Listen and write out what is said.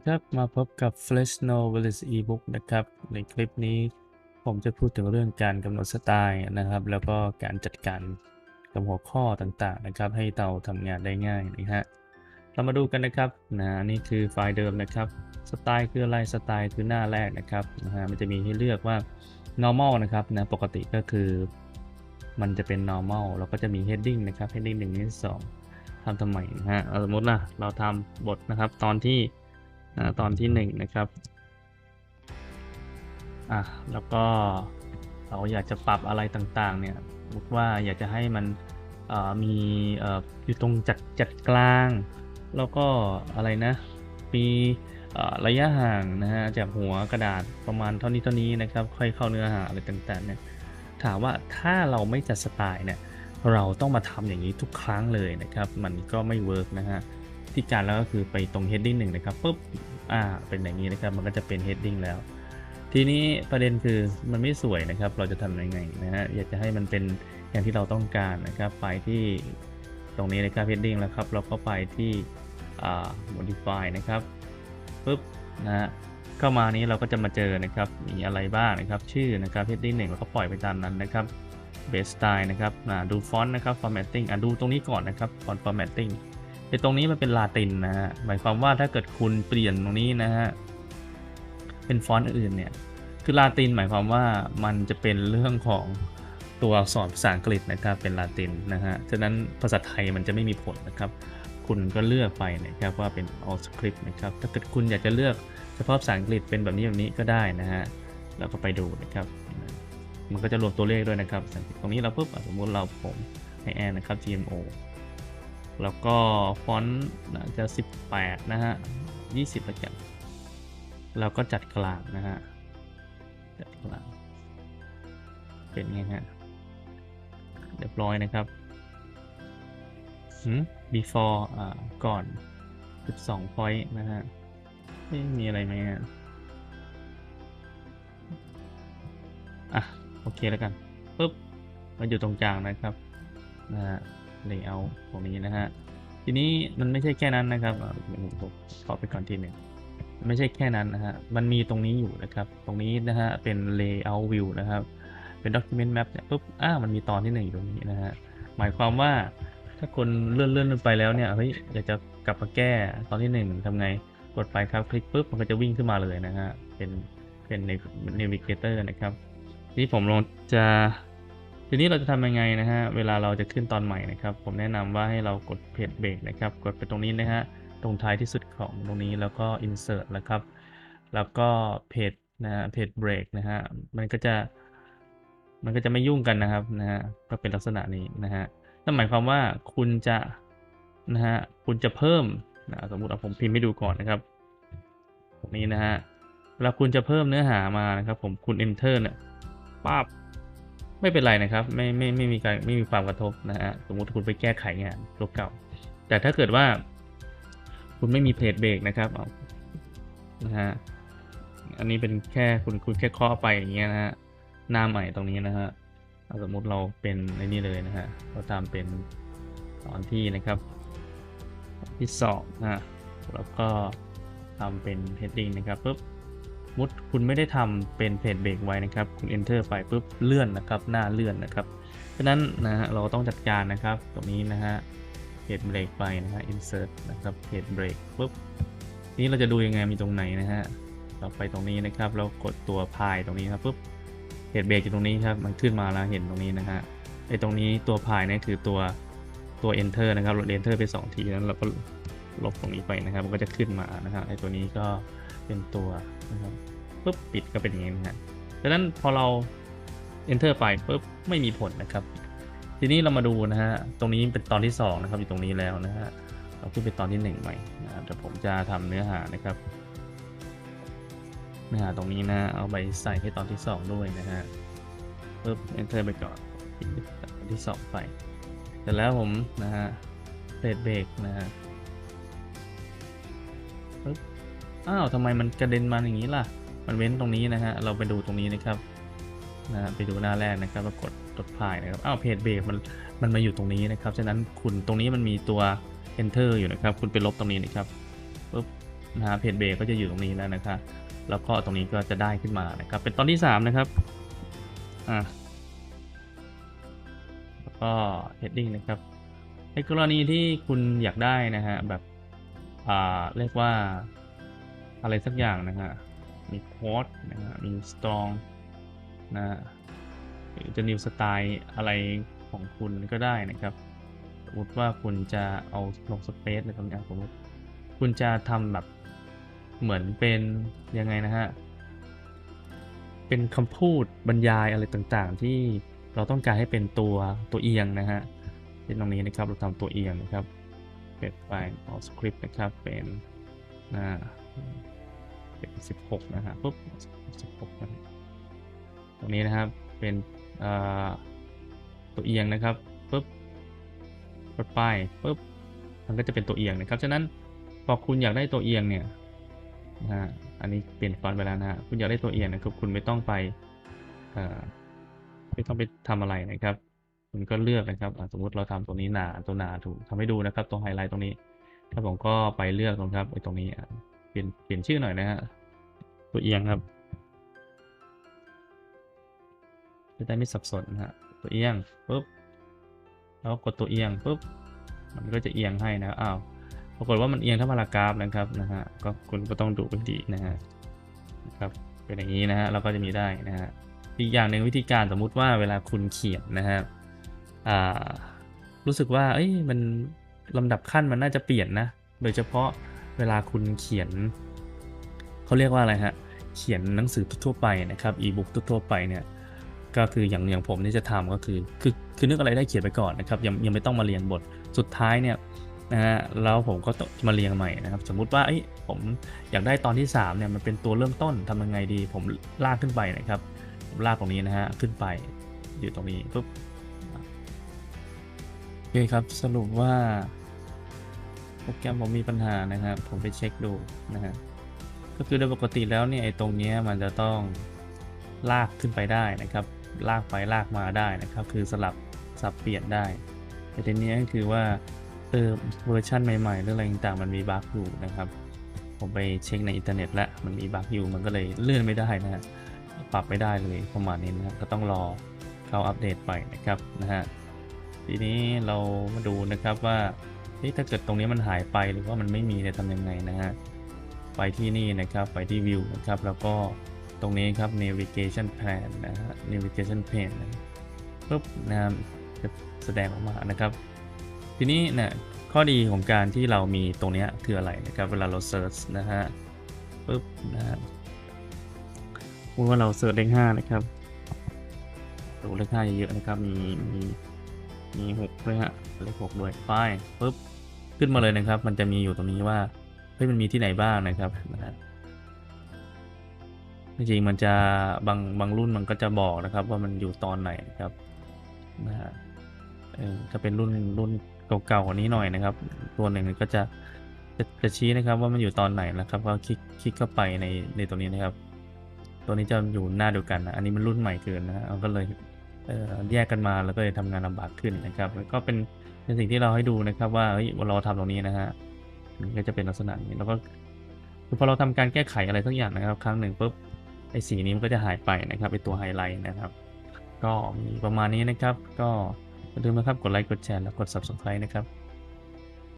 ดีครับ มาพบกับ Flash Novelis Ebook นะครับ ในคลิปนี้ผมจะพูดถึงเรื่องการกำหนดสไตล์นะครับ แล้วก็การจัดการกับหัวข้อต่างๆนะครับ ให้เราทำงานได้ง่ายนะฮะ เรามาดูกันนะครับนะนี่คือไฟล์เดิมนะครับ สไตล์คืออะไร สไตล์คือหน้าแรกนะครับนะฮะมันจะมีให้เลือกว่า normal นะครับนะปกติก็คือ มันจะเป็น normal แล้วก็จะมี heading นะครับ heading 1 heading 2ทำทำไมนะฮะสมมตินะเราทำบทนะครับตอนที่ ตอนที่หนึ่งนะครับอะแล้วก็เราอยากจะปรับอะไรต่างๆ เนี่ยสมมติว่าอยากจะให้มันมีอยู่ตรงจัดจัดกลาง แล้วก็อะไรนะมีระยะห่างนะฮะจากหัวกระดาษประมาณเท่านี้เท่านี้นะครับ ค่อยเข้าเนื้อหาอะไรต่างๆเนี่ยถามว่าถ้าเราไม่จัดสไตล์เนี่ยเราต้องมาทำอย่างนี้ทุกครั้งเลยนะครับ มันก็ไม่เวิร์กนะฮะ ที่การแล้วก็คือไปตรง heading หนึ่งนะครับปุ๊บอ่าเป็นอย่างนี้นะครับมันก็จะเป็น heading แล้ว ทีนี้ประเด็นคือมันไม่สวยนะครับ เราจะทำยังไงนะฮะอยากจะให้มันเป็นอย่างที่เราต้องการนะครับไปที่ตรงนี้นะครับ heading แล้วครับ เราก็ไปที่อ่า modify นะครับปุ๊บนะฮะเข้ามานี้เราก็จะมาเจอนะครับมีอะไรบ้างนะครับ ชื่อนะครับ heading หนึ่งเราก็ปล่อยไปตามนั้นนะครับ base style นะครับดูฟอนต์นะครับ formatting อะดูตรงนี้ก่อนนะครับ font formatting ไอตรงนี้มันเป็นลาตินนะฮะหมายความว่าถ้าเกิดคุณเปลี่ยนตรงนี้นะฮะเป็นฟอนต์อื่นเนี่ยคือลาตินหมายความว่ามันจะเป็นเรื่องของตัวอักษรภาษาอังกฤษนะครับเป็นลาตินนะฮะฉะนั้นภาษาไทยมันจะไม่มีผลนะครับคุณก็เลือกไปนะครับว่าเป็น all script นะครับถ้าเกิดคุณอยากจะเลือกเฉพาะภาษาอังกฤษเป็นแบบนี้แบบนี้ก็ได้นะฮะแล้วก็ไปดูนะครับ มันก็จะรวมตัวเลขด้วยนะครับตรงนี้เราปุ๊บสมมุติเราผมให้แอนนะครับ GMO แล้วก็ฟอนต์น่าจะ 18 นะฮะ 20ละกันแล้วก็จัดกลางนะฮะ จัดกลาง เป็นไงฮะ เรียบร้อยนะครับหืม before อ่า ก่อน 12 point นะฮะไม่มีอะไรไหมฮะอะ โอเคแล้วกัน ปุ๊บมันอยู่ตรงกลางนะครับ นะฮะ layout ตรงนี้นะฮะ ทีนี้มันไม่ใช่แค่นั้นนะครับอะผมขอไปก่อนทีหนึ่งไม่ใช่แค่นั้นนะฮะ มันมีตรงนี้อยู่นะครับ ตรงนี้นะฮะ เป็น layout view นะครับ เป็น document map เนี่ยปุ๊บอ่ามันมีตอนที่หนึ่งอยู่ตรงนี้นะฮะ หมายความว่าถ้าคนเลื่อนเลื่อนไปแล้วเนี่ย เฮ้ย อยากจะกลับมาแก้ตอนที่หนึ่งทำไง กดไปครับคลิกปุ๊บ มันก็จะวิ่งขึ้นมาเลยนะฮะ เป็น เป็น navigator นะครับ ที่ผมลองจะ ทีนี้เราจะทำยังไงนะฮะ เวลาเราจะขึ้นตอนใหม่นะครับ ผมแนะนำว่าให้เรากดเพจเบรกนะครับ กดไปตรงนี้นะฮะ ตรงท้ายที่สุดของตรงนี้แล้วก็ insert นะครับ แล้วก็เพจนะเพจเบรกนะฮะ มันก็จะ มันก็จะไม่ยุ่งกันนะครับนะฮะ ก็เป็นลักษณะนี้นะฮะ นั่นหมายความว่าคุณจะนะฮะ คุณจะเพิ่มนะสมมุติเอาผมพิมพ์ให้ดูก่อนนะครับตรงนี้นะฮะเวลาคุณจะเพิ่มเนื้อหามานะครับ ผมคุณ enter เนี่ยปั๊บ ไม่เป็นไรนะครับ ไม่ไม่ไม่มีการไม่มีความกระทบนะฮะสมมติคุณไปแก้ไขงานตัวเก่า แต่ถ้าเกิดว่า คุณไม่มีเพจเบรกนะครับนะฮะอันนี้เป็นแค่คุณคุณแค่เคาะไปอย่างเงี้ยนะฮะหน้าใหม่ตรงนี้นะฮะสมมติเราเป็นในนี้เลยนะฮะเราตามเป็นตอนที่นะครับ ที่สองนะฮะแล้วก็ทำเป็น heading นะครับปุ๊บ มุดคุณไม่ได้ทำเป็นเพจเบรกไว้นะครับ คุณ enter ไปปุ๊บเลื่อนนะครับ หน้าเลื่อนนะครับฉะนั้นนะฮะเราต้องจัดการนะครับ ตรงนี้นะฮะเพจเบรกไปนะฮะ insert นะครับเพจเบรกปุ๊บนี้เราจะดูยังไงมีตรงไหนนะฮะเราไปตรงนี้นะครับเรากดตัวพายตรงนี้ครับปุ๊บเพจเบรกอยู่ตรงนี้ครับมันขึ้นมาแล้วเห็นตรงนี้นะฮะไอตรงนี้ตัวพายเนี่ยคือตัวตัว enter นะครับเรา enter ไปสองทีนั้นเราก็ลบตรงนี้ไปนะครับ มันก็จะขึ้นมานะครับไอตัวนี้ก็เป็นตัวนะครับ ปุ๊บปิดก็เป็นอย่างนี้นะฮะดังนั้นพอเรา enter ไปปุ๊บไม่มีผลนะครับ ทีนี้เรามาดูนะฮะตรงนี้เป็นตอนที่2นะครับอยู่ตรงนี้แล้วนะฮะเราขึ้นไปตอนที่1ใหม่นะครับเดี๋ยวผมจะทำเนื้อหานะครับเนื้อหาตรงนี้นะเอาไปใส่ให้ตอนที่ 2 ด้วยนะฮะปุ๊บ enter ไปก่อนตอนที่ 2 ไปเสร็จแล้วผมนะฮะเบรกเบรกนะฮะปุ๊บอ้าวทำไมมันกระเด็นมาอย่างนี้ล่ะ มันเว้นตรงนี้นะฮะ เราไปดูตรงนี้นะครับนะไปดูหน้าแรกนะครับแล้วกดกดพายนะครับ อ้าวเพจเบรกมันมันมาอยู่ตรงนี้นะครับ ฉะนั้นคุณตรงนี้มันมีตัว enter อยู่นะครับ คุณไปลบตรงนี้นะครับปุ๊บนะฮะเพจเบรกก็จะอยู่ตรงนี้แล้วนะครับ แล้วก็ตรงนี้ก็จะได้ขึ้นมานะครับ เป็นตอนที่สามนะครับ อะแล้วก็ heading นะครับ ในกรณีที่คุณอยากได้นะฮะแบบ อ่า เรียกว่าอะไรสักอย่างนะฮะ มีโค้ดนะฮะมี strong นะฮะหรือจะ new style อะไรของคุณก็ได้นะครับ สมมติว่าคุณจะเอาลงสเปซอะไรตรงนี้สมมติคุณจะทำแบบเหมือนเป็นยังไงนะฮะ เป็นคำพูดบรรยายอะไรต่างๆ ที่เราต้องการให้เป็นตัวตัวเอียงนะฮะเป็นตรงนี้นะครับเราทำตัวเอียงนะครับเป็นไฟล์ขอสคริปต์นะครับเป็นนะ เป็น16นะฮะปุ๊บ16นะตรงนี้นะครับเป็นตัวเอียงนะครับปุ๊บกดไปปุ๊บมันก็จะเป็นตัวเอียงนะครับฉะนั้นพอคุณอยากได้ตัวเอียงเนี่ยนะฮะอันนี้เปลี่ยนฟอนต์ไปแล้วนะฮะคุณอยากได้ตัวเอียงนะครับ คุณไม่ต้องไปไม่ต้องไปทำอะไรนะครับ คุณก็เลือกนะครับสมมติเราทำตัวนี้หนาตัวหนาถูกทำให้ดูนะครับตัวไฮไลท์ตรงนี้ถ้าผมก็ไปเลือกตรงครับไอ้ตรงนี้ เปลี่ยนเปลี่ยนชื่อหน่อยนะฮะ ตัวเอียงครับ จะได้ไม่สับสนนะฮะ ตัวเอียงปุ๊บ แล้วกดตัวเอียงปุ๊บ มันก็จะเอียงให้นะอ้าว ปรากฏว่ามันเอียงทั้งพารากราฟนะครับนะฮะ ก็คุณก็ต้องดูให้ดีนะฮะนะครับ เป็นอย่างนี้นะฮะ เราก็จะมีได้นะฮะ อีกอย่างหนึ่งวิธีการสมมุติว่าเวลาคุณเขียนนะฮะ อ่า รู้สึกว่า เอ้ย มันลำดับขั้นมันน่าจะเปลี่ยนนะ โดยเฉพาะ เวลาคุณเขียน เขาเรียกว่าอะไรฮะ เขียนหนังสือทั่วไปนะครับ อีบุ๊กทั่วไปเนี่ย ก็คืออย่างอย่างผมที่จะทำก็คือ คือคือนึกอะไรได้เขียนไปก่อนนะครับ ยังยังไม่ต้องมาเรียงบท สุดท้ายเนี่ยนะฮะแล้วผมก็มาเรียงใหม่นะครับ สมมุติว่าเอ้ผมอยากได้ตอนที่3เนี่ยมันเป็นตัวเริ่มต้นทำยังไงดี ผมลากขึ้นไปนะครับผมลากตรงนี้นะฮะขึ้นไปอยู่ตรงนี้ปุ๊บโอเคครับสรุปว่า โปรแกรมผมมีปัญหานะครับ ผมไปเช็คดูนะฮะก็คือโดยปกติแล้วเนี่ยไอ้ตรงนี้มันจะต้องลากขึ้นไปได้นะครับ ลากไปลากมาได้นะครับ คือสลับสับเปลี่ยนได้ แต่ทีนี้ก็คือว่าเออเวอร์ชันใหม่ๆหรืออะไรต่างๆมันมีบั๊กอยู่นะครับ ผมไปเช็คในอินเทอร์เน็ตแล้วมันมีบั๊กอยู่มันก็เลยเลื่อนไม่ได้นะฮะปรับไม่ได้เลยประมาณนี้นะครับก็ต้องรอเขาอัปเดตไปนะครับนะฮะทีนี้เรามาดูนะครับว่า เฮ้ยถ้าเกิดตรงนี้มันหายไปหรือว่ามันไม่มีจะทำยังไงนะฮะ ไปที่นี่นะครับ ไปที่ view นะครับ แล้วก็ตรงนี้ครับ navigation plan นะฮะ navigation pane นะปุ๊บนะครับจะแสดงออกมานะครับ ทีนี้เนี่ยข้อดีของการที่เรามีตรงนี้คืออะไรนะครับ เวลาเรา search นะฮะปุ๊บนะฮะพูดว่าเรา search เลขห้านะครับดูเลขห้าเยอะๆนะครับ มีมี มีหกด้วยฮะเลขหกด้วยป้ายปุ๊บขึ้นมาเลยนะครับ มันจะมีอยู่ตรงนี้ว่าเฮ้ยมันมีที่ไหนบ้างนะครับนะฮะจริงมันจะบางบางรุ่นมันก็จะบอกนะครับ ว่ามันอยู่ตอนไหนนะครับนะฮะเออถ้าเป็นรุ่นรุ่นเก่าๆกว่านี้หน่อยนะครับ ตัวหนึ่งก็จะจะจะชี้นะครับว่ามันอยู่ตอนไหนนะครับก็คลิกคลิกเข้าไปในในตัวนี้นะครับ ตัวนี้จะอยู่หน้าเดียวกันนะอันนี้มันรุ่นใหม่เกินนะฮะเราก็เลย เอ่อแยกกันมาแล้วก็เลยทำงานลำบากขึ้นนะครับ แล้วก็เป็นเป็นสิ่งที่เราให้ดูนะครับว่าเฮ้ยเราทำตรงนี้นะฮะมันก็จะเป็นลักษณะนี้แล้วก็คือพอเราทำการแก้ไขอะไรสักอย่างนะครับ ครั้งหนึ่งปุ๊บไอ้สีนี้มันก็จะหายไปนะครับไอ้ตัวไฮไลท์นะครับ ก็มีประมาณนี้นะครับ ก็อย่าลืมนะครับกดไลค์กดแชร์แล้วกด subscribe นะครับ